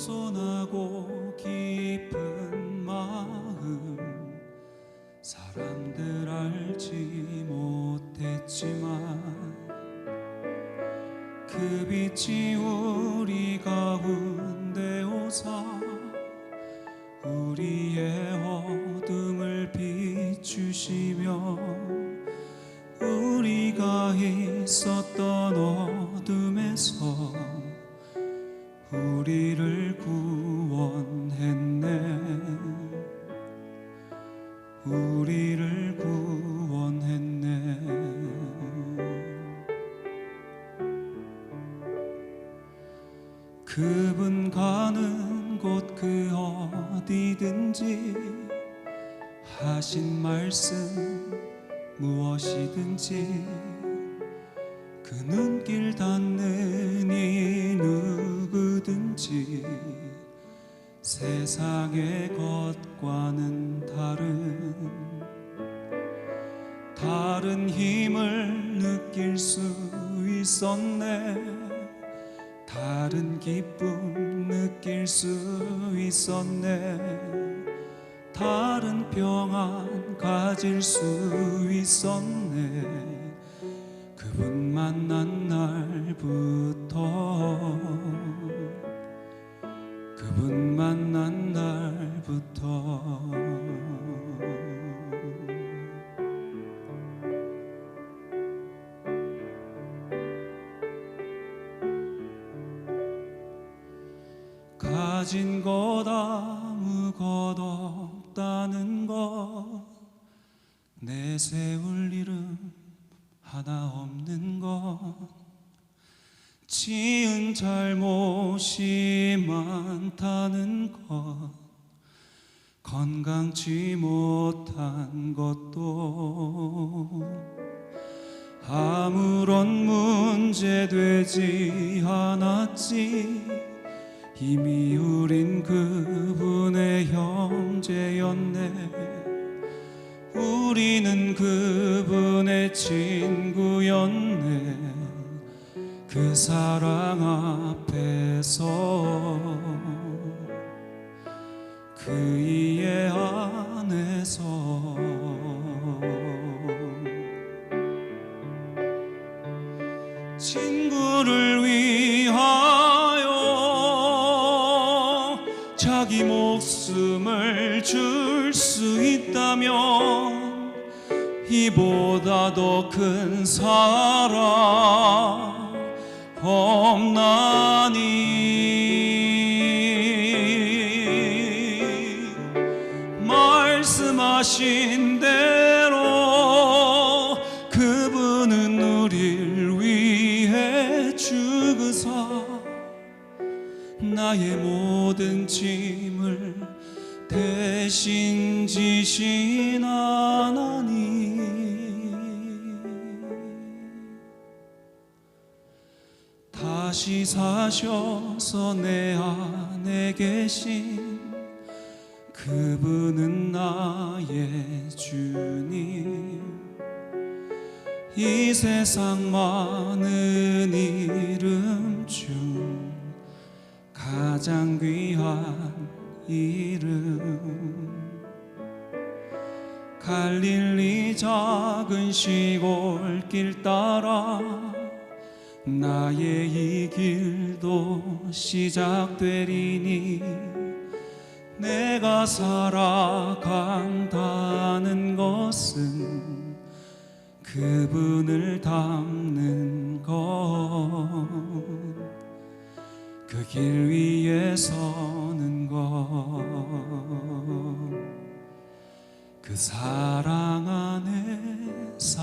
겸손하고 깊은 마음. 사람들 알지 못했지만 그 빛이 우리 가운데 오사 우리의 어둠을 비추시며 우리가 있었던 어둠에서 우리를 구원했네. 우리를 구원했네. 그분 가는 곳 그 어디든지 하신 말씀 무엇이든지 그 눈길 닿는 이 세상의 것과는 다른 다른 힘을 느낄 수 있었네. 다른 기쁨 느낄 수 있었네. 다른 평안 가질 수 있었네. 그분 만난 날부터 그분 가진 것 아무것 없다는 것. 내세울 이름 하나 없는 것. 지은 잘못이 많다는 것. 건강치 못한 것도 아무런 문제 되지 않았지 이미 우린 그분의 형제였네. 우리는 그분의 친구였네. 그 사랑 앞에서 그 이해 안에서 자기 목숨을 줄 수 있다면 이보다 더 큰 사랑 없나니. 말씀하신 대로 그분은 우릴 위해 죽으사 나의 모든 짐을 대신 지신 하나님. 다시 사셔서 내 안에 계신 그분은 나의 주님. 이 세상 많은 이 가장 귀한 이름. 갈릴리 작은 시골길 따라 나의 이 길도 시작되리니 내가 살아간다는 것은 그분을 닮는 것 길 위에 서는 것 그 사랑 안에 사